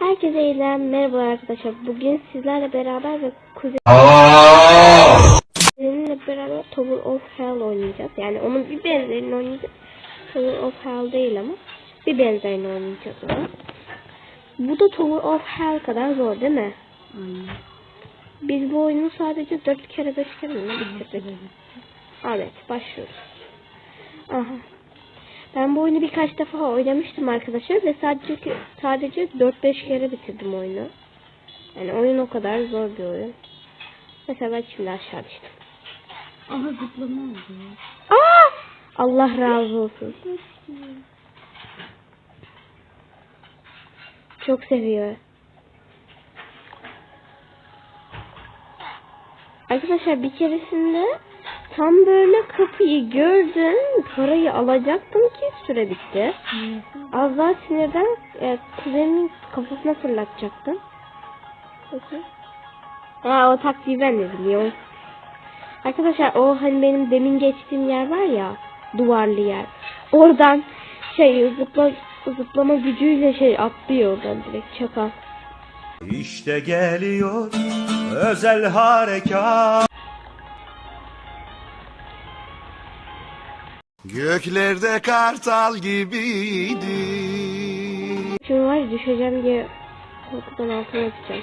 Herkese yeniden merhaba arkadaşlar. Bugün sizlerle beraber ve kuzenimle beraber Tower of Hell oynayacağız. Yani onun bir benzerini oynayacağız. Tower of Hell değil ama bir benzerini oynayacağız ona. Bu da Tower of Hell kadar zor değil mi? Biz bu oyunu sadece 4 kere 5 kere mi bitirdik? Evet başlıyoruz. Aha. Ben bu oyunu birkaç defa oynamıştım arkadaşlar ve sadece sadece 4-5 kere bitirdim oyunu. Yani oyun o kadar zor bir oyun. Mesela ben şimdi aşağı düştüm. Aha zıplama oldu. Aa! Allah razı olsun. Çok seviyor. Arkadaşlar bir keresinde tam böyle kapıyı gördüm. Parayı alacaktım ki süre bitti. Az daha sinirden e, kuzenimin kafasına fırlatacaktım. Bakın. Ha o taktiği ben de biliyorum. Arkadaşlar o hani benim demin geçtiğim yer var ya duvarlı yer. Oradan şey zıpla, zıplama gücüyle şey atlıyor oradan direkt çakal. İşte geliyor özel harekat. Göklerde kartal gibiydi. Şimdi var düşeceğim diye korkudan altıma yapacağım.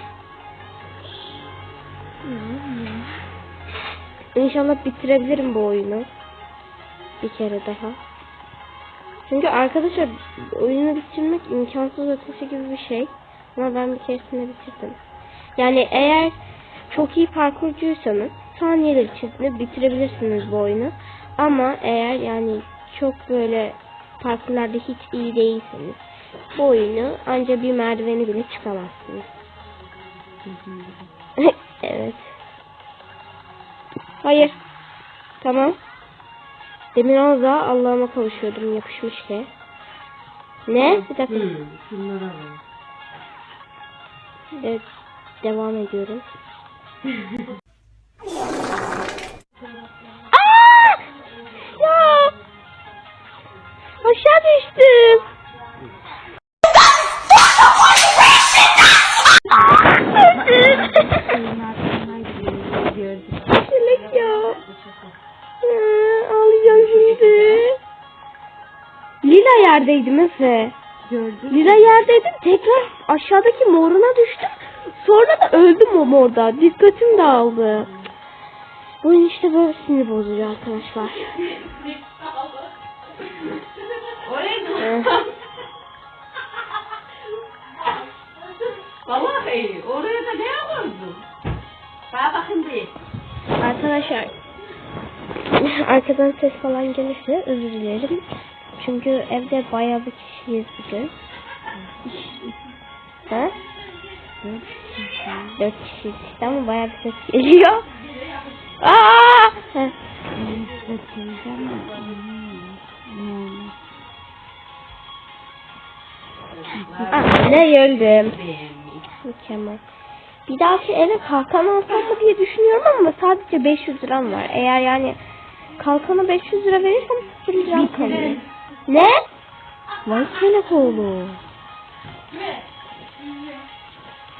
İnşallah bitirebilirim bu oyunu. Bir kere daha. Çünkü arkadaşlar oyunu bitirmek imkansız ötesi gibi bir şey. Ama ben bir keresinde bitirdim. Yani eğer çok iyi parkurcuysanız saniyeler içinde bitirebilirsiniz bu oyunu. Ama eğer yani çok böyle parkurlarda hiç iyi değilseniz bu oyunu ancak bir merdiveni bile çıkamazsınız. evet. Hayır. Tamam. Demin az daha Allah'ıma kavuşuyordum yapışmış ki. Ne? Bir dakika. Evet, devam ediyorum. Aşağı düştüm. Çilek ya. Ee, Ağlayacağım şimdi. Lila yerdeydim Efe. Lila yerdeydim. Tekrar aşağıdaki moruna düştüm. Sonra da öldüm o morda. Dikkatim dağıldı. Bu işte böyle sinir bozucu arkadaşlar. Eh, Vallahi oraya da ne yapardın? Bana bakın bir. arkadaşlar arkadan ses falan gelirse özür dilerim. Çünkü evde bayağı bir kişiyiz bugün. Ha? Dört kişiyiz işte ama bayağı bir ses geliyor. Aa! Heh. Bakacağım da. Ah, ne öldüm. Mükemmel. Bir dahaki eve kalkan alsam mı diye düşünüyorum ama sadece 500 liram var. Eğer yani kalkana 500 lira verirsem 0 liram kalıyor. Ne? Vay kelek oğlu.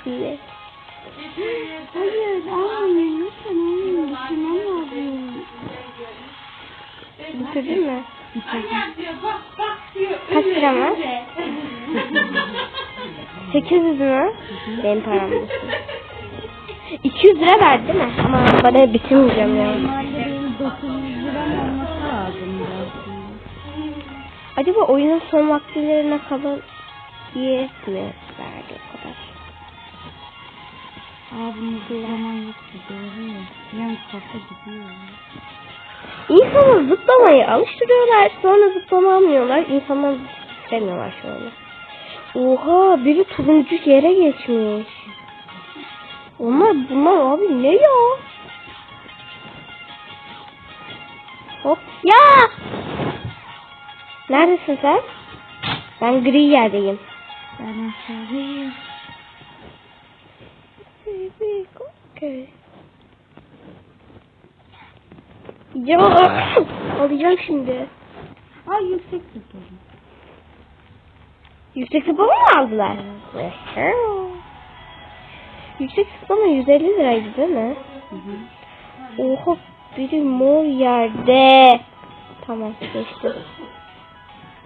Ne? Hayır, almayın. Lütfen almayın. Bitirmem lazım. Bitirdin mi? Kaç liram var? 800 mü? Benim param bu. 200 lira verdi değil mi? Ama bana bitirmeyeceğim ya. Normalde benim 900 liram olması lazım aslında. Acaba oyunun son vaktilerine kadar diye mi verdi o kadar? Abim zaman yoktu doğru ya. Yan kafa gidiyor. İnsanı zıplamayı alıştırıyorlar. Sonra zıplamamıyorlar. İnsanlar istemiyorlar şu anda. Oha biri turuncu yere geçmiş. Onlar bunlar abi ne ya? Hop ya! Neredesin sen? Ben gri yerdeyim. Ben aşağıdayım. Okay. Ya alacağım şimdi. Ay yüksek tutalım. Yüksek zıplama mı aldılar? Yüksek zıplama 150 liraydı değil mi? Oha biri mor yerde. Tamam geçtim.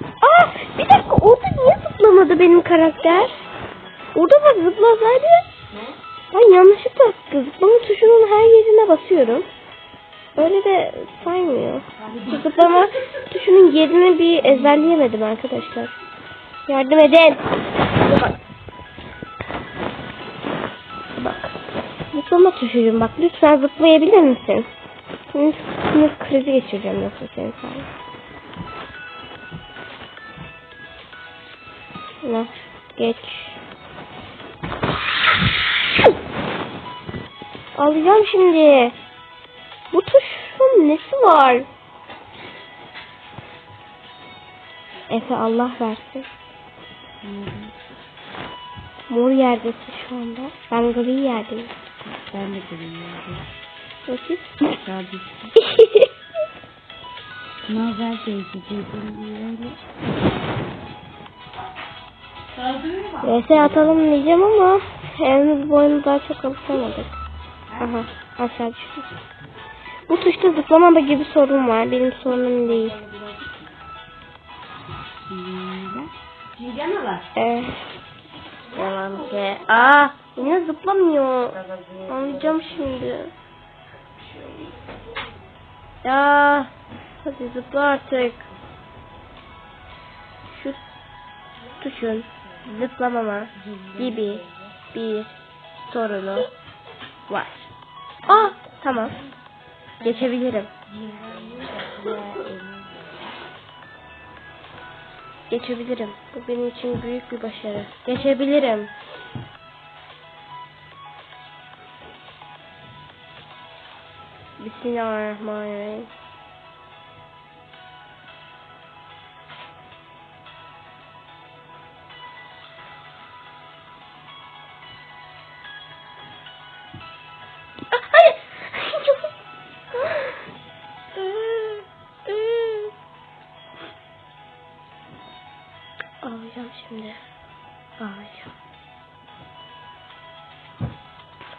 Aa bir dakika orada niye zıplamadı benim karakter? Orada bak zıplasaydı. Ben yanlışlıkla zıplama tuşunun her yerine basıyorum. Öyle de saymıyor. Zıplama tuşunun yerini bir ezberleyemedim arkadaşlar. Yardım edin. Bak. Bak. Zıplama bak. Lütfen zıplayabilir misin? Sinir krizi geçireceğim yoksa senin sayende. Ne? Geç. Alacağım şimdi. Bu tuşun nesi var? Efe Allah versin. Mor yerdesin şu anda. Ben gri yerdeyim. Ben de görüyorum. Bakayım. Kardeşim. Nazar öyle. VS atalım diyeceğim ama henüz bu oyunu daha çok alışamadık. Aha aşağı düştüm. Bu tuşta zıplamada gibi sorun var. Benim sorunum değil. Cingen mi var? Yalan ki. Aa yine zıplamıyor. Anlayacağım şimdi. Ya hadi zıpla artık. Şu tuşun zıplamama gibi bir sorunu var. Aa tamam. Geçebilirim. Geçebilirim. Bu benim için büyük bir başarı. Geçebilirim. Bismillahirrahmanirrahim. Şimdi. Ağlayacağım.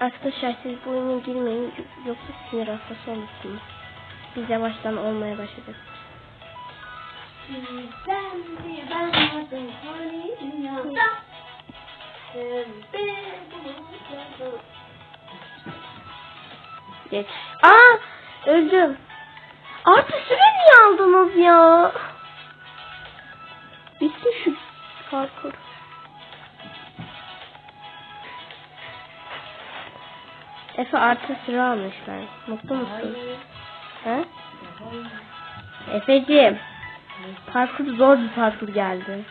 Arkadaşlar siz bu oyuna girmeyin yoksa sinir hastası olursunuz. Biz yavaştan olmaya başladık. Geç. Aa öldüm. Artı süre niye aldınız ya? Bitsin şu parkur. Efe artı sıra almışlar. Mutlu musun? He? Efeciğim. Parkur zor bir parkur geldi.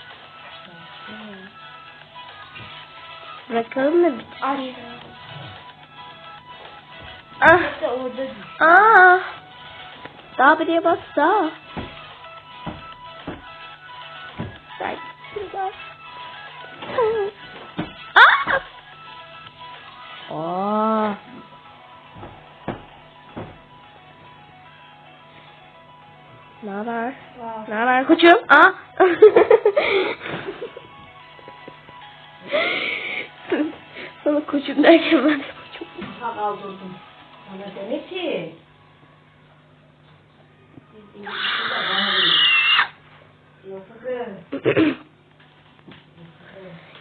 Bırakalım da bitirsin. Ah. Ah. Daha biriye bas daha. Koçum? Aa. Sana koçum derken ben de koçum. Ha kaldırdım. Bana dedi ki.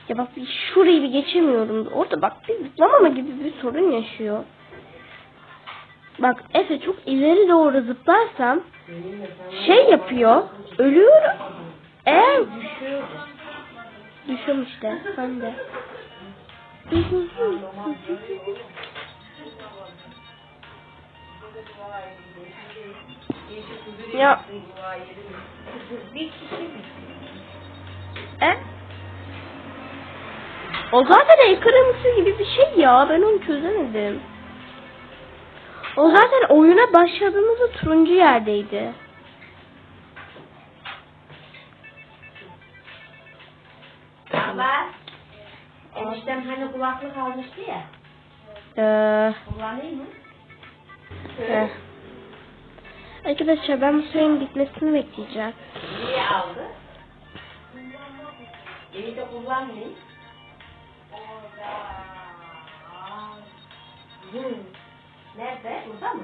Ya bak bir şurayı bir geçemiyorum. Orada bak bir zıplamama gibi bir sorun yaşıyor. Bak Efe çok ileri doğru zıplarsam şey yapıyor. Ölüyorum. Eğer düşüyorum işte. Ben de. ya E? O zaten kırmızı gibi bir şey ya. Ben onu çözemedim. O zaten oyuna başladığımızda turuncu yerdeydi. Baba. Eniştem hani kulaklık almıştı ya. Ee, Kullanayım mı? heh. Arkadaşlar ben bu sürenin bitmesini bekleyeceğim. Niye aldı? İyi de kullanmayın. Hmm. Nerede? Burada mı?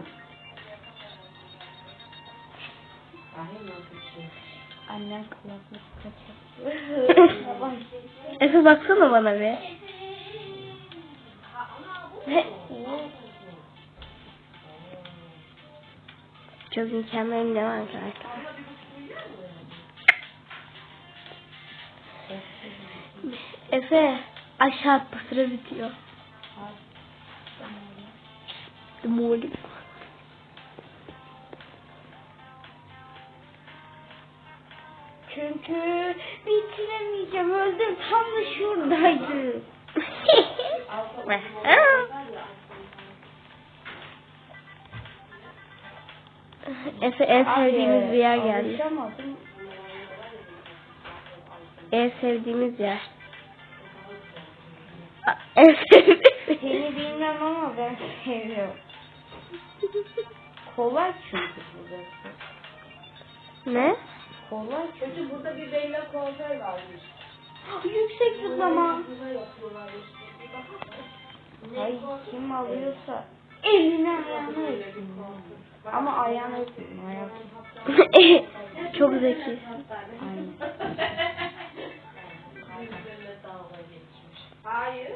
Annem kulaklık takıyor. Efe baksana bana bir. Çok mükemmel ne var arkadaşlar. Efe aşağı sıra bitiyor. The morning. Çünkü bitiremeyeceğim. Öldüm tam da şuradaydı. Efe en sevdiğimiz bir yer geldi. En sevdiğimiz yer. En sevdiğimiz Seni bilmem ama ben seviyorum. Kolay çünkü burası. Ne? Kolay çünkü burada bir beyler kuaför varmış. Yüksek zıplama. Ay kim alıyorsa eline ayağına öpsün. Ama ayağına öpsün. Ayak. Çok zeki. Hayır.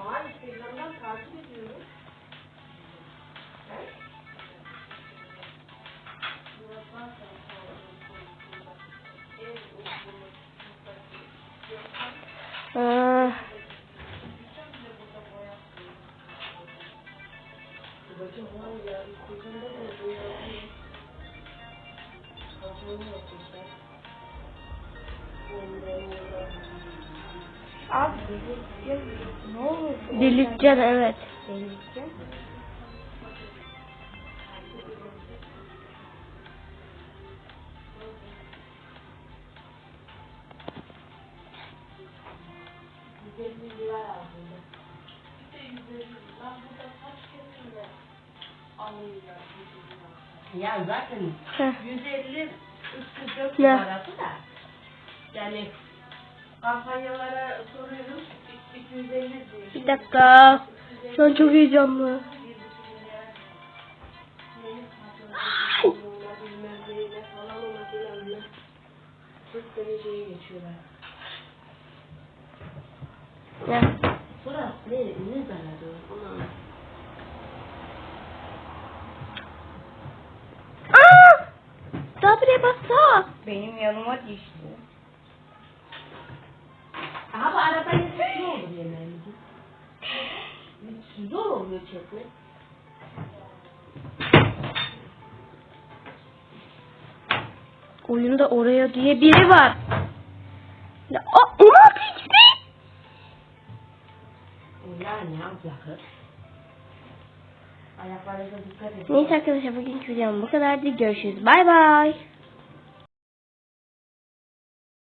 Ama Instagram'dan takip ediyorum. Aa, Abi. Ne olur. evet. Ya zaten Heh. 150 304 Ne? numarası da. Yani kampanyalara soruyoruz 250 diyor. Bir dakika. Şu an çok heyecanlı. Ay. Neyle falan ona filan ne. 40 dereceye geçiyorlar. Ne? Burası ne? Ne zararı? Ona Aa! Daha buraya baksa. Benim yanıma düştü. Aha bu araba yesek ne olur yemeğimizi? Zor oluyor çekmek. Oyunda oraya diye biri var. Yani abla Ayaklarınıza dikkat edin. Neyse arkadaşlar bugünkü videom bu kadardı. Görüşürüz. Bay bay.